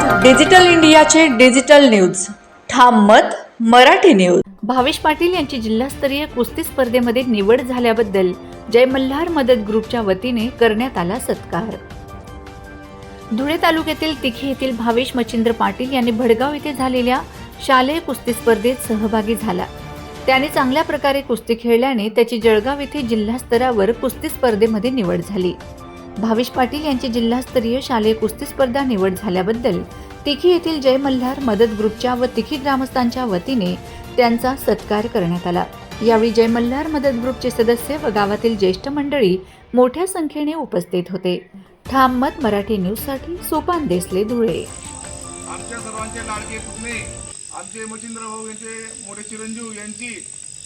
Digital इंडियाचे digital news. ठाम मत मराठी न्यूज. भावेश पाटील यांची जिल्हास्तरीय कुस्ती स्पर्धेमध्ये निवड झाल्याबद्दल जय मल्हार मदत ग्रुपच्या वतीने करण्यात आला सत्कार. धुळे तालुक्यातील तिखी येथील भावेश मच्छिंद्र पाटील यांनी भडगाव येथे झालेल्या शालेय कुस्ती स्पर्धेत सहभागी झाला. त्याने चांगल्या प्रकारे कुस्ती खेळल्याने त्याची जळगाव येथे जिल्हास्तरावर कुस्ती स्पर्धेमध्ये निवड झाली. भावेश पाटील यांची जिल्हास्तरीय शालेय कुस्ती स्पर्धा निवड झाल्याबद्दल तिखी येथील जय मल्हार मदत ग्रुपच्या व तिखी ग्रामस्थांच्या वतीने त्यांचा सत्कार करण्यात आला. यावेळी जय मल्हार मदत ग्रुपचे सदस्य व गावातील ज्येष्ठ मंडळी मोठ्या संख्येने उपस्थित होते. ठाम मत मराठी न्यूजसाठी सोपान देसले धुळे. आमच्या सर्वांचे लाडके पुतणे आमचे मच्छिंद्र भाऊ यांचे मोठे चिरंजीव यांची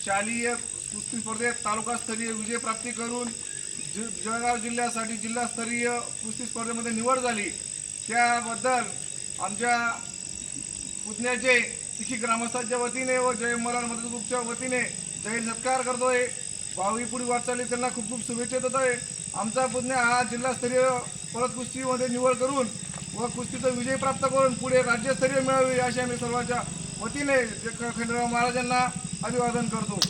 शालेय कुस्ती स्पर्धेत तालुकास्तरीय विजय प्राप्ती करून जि जळगाव जिल्ह्यासाठी जिल्हास्तरीय कुस्ती स्पर्धेमध्ये निवड झाली. त्याबद्दल आमच्या पुतण्याचे तिखी ग्रामस्थांच्या वतीने व जय मराठ मदत ग्रुपच्या वतीने जाहीर सत्कार करतोय. भावी पुढील वाटचाली त्यांना खूप खूप शुभेच्छा देतोय. आमचा पुतण्या हा जिल्हास्तरीय परत कुस्तीमध्ये निवड करून व कुस्तीचा विजय प्राप्त करून पुढे राज्यस्तरीय मिळावी अशी आम्ही सर्वांच्या वतीने खंडराव महाराजांना अभिवादन करतो.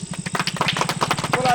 बोला